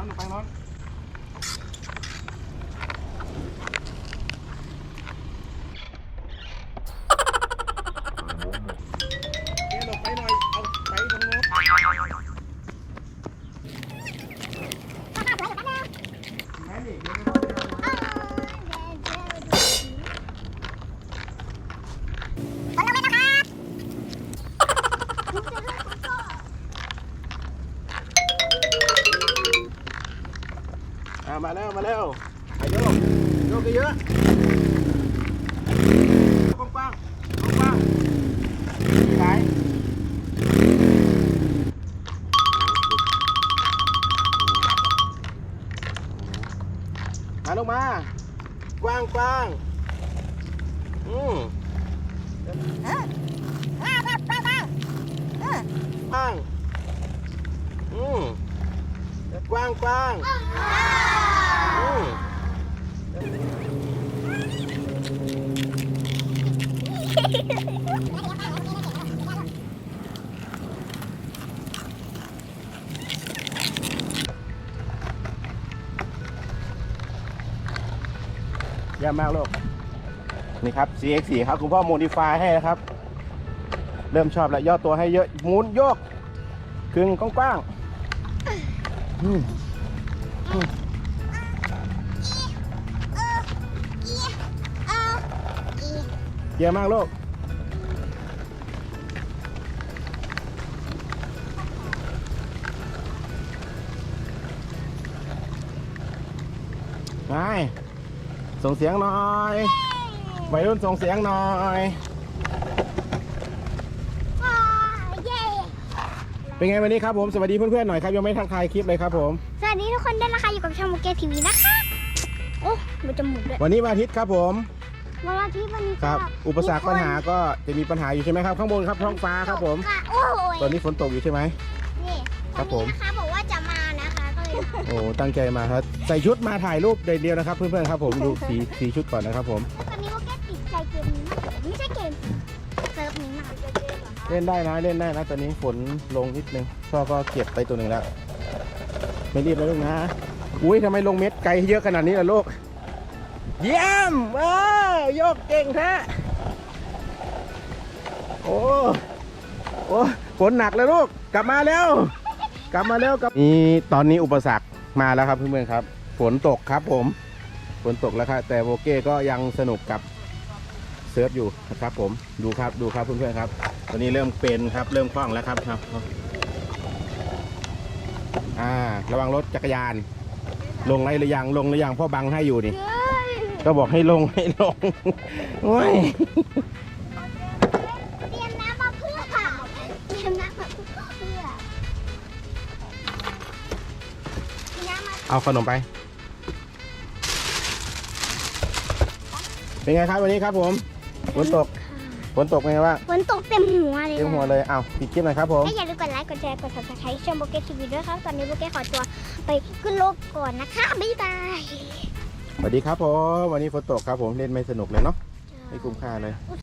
ร้อนหนูไปร้อน มาแล้วมาแล้วอาโยกโยกเยอะกว้างๆกว้างๆไหนมาลงมากว้างกว้างๆอืมกว้างอืมกว้างกว้างอืม เยี่ยมมากลูก นี่ครับ CX4 ครับ คุณพ่อโมดิฟายให้นะครับ เริ่มชอบแล้วย่อตัวให้เยอะหมุนโยก คึงกว้างๆ เยี่ยมมากลูกไปส่งเสียงหน่อยวัยรุ่นส่งเสียงหน่อยเป็นไงวันนี้ครับผมสวัสดีเพื่อนๆหน่อยครับยังไม่ทักทายคลิปเลยครับผมสวัสดีทุกคนด้วยนะคะอยู่กับช่องโมเกทีวีนะคะโอ้มันจะหมุนด้วยวันนี้วันอาทิตย์ครับผม วันอาทิตย์วันนี้ครับก็อุปสรรคปัญหาก็จะมีปัญหาอยู่ใช่ไหมครับ ข้างบนครับท้องฟ้าครับผมตกะโอ้ยตอนนี้ฝนตกอยู่ใช่ไหม นี่ครับผมวันนี้นะคะบอกว่าจะมานะคะก็เลยโอ้ ตั้งใจมาครับ ใส่ชุดมาถ่ายรูปเดียวนะครับ เพื่อนๆครับผมดูสีสีชุดก่อนนะครับผม ตอนนี้โมเกติดใจเกมนี้มากไม่ใช่เกมเซิร์ฟนี้มากเล่นได้นะเล่นได้นะตอนนี้ฝนลงนิดนึงพ่อก็เก็บไปตัวหนึ่งแล้ว ไม่รีบนะลูกนะ อุ้ยทำไมลงเม็ดไกลเยอะขนาดนี้ล่ะลูก เยี่ยมเออยกเก่งแท้โอ้โอ้ฝนหนักเลยลูก กลับมาแล้ว กลับมาแล้วกับนี่ตอนนี้อุปสรรคมาแล้วครับเพื่อนๆครับ ฝนตกครับผม ฝนตกแล้วครับแต่โบเก้ก็ยังสนุกกับเซิร์ฟอยู่นะครับผมดูครับดูครับเพื่อนๆครับ ตอนนี้เริ่มเป็นครับเริ่มคล่องแล้วครับครับอ่าระวังรถจักรยาน ลงไรหรือยังลงหรือยังพ่อบังให้อยู่นี่ ก็บอกให้ลงให้ลงโอ้ยเตรียมน้ำมาเพื่อเตรียมน้ำมาเพื่อมีน้ำมาเอาขนมไป เป็นไงครับวันนี้ครับผมฝนตกฝนตกเป็นไงบ้างฝนตกเต็มหัวเลยเต็มหัวเลยอ้าวปิดคลิปหน่อยครับผมก็อย่าลืมกดไลค์กดแชร์กด subscribe ช่องโบเกทีวีด้วยครับ ตอนนี้โบเกขอตัวไปขึ้นรถก่อนนะคะ บ๊ายบาย สวัสดีครับผม วันนี้ฝนตกครับผมเล่นไม่สนุกเลยเนาะไม่คุ้มค่าเลย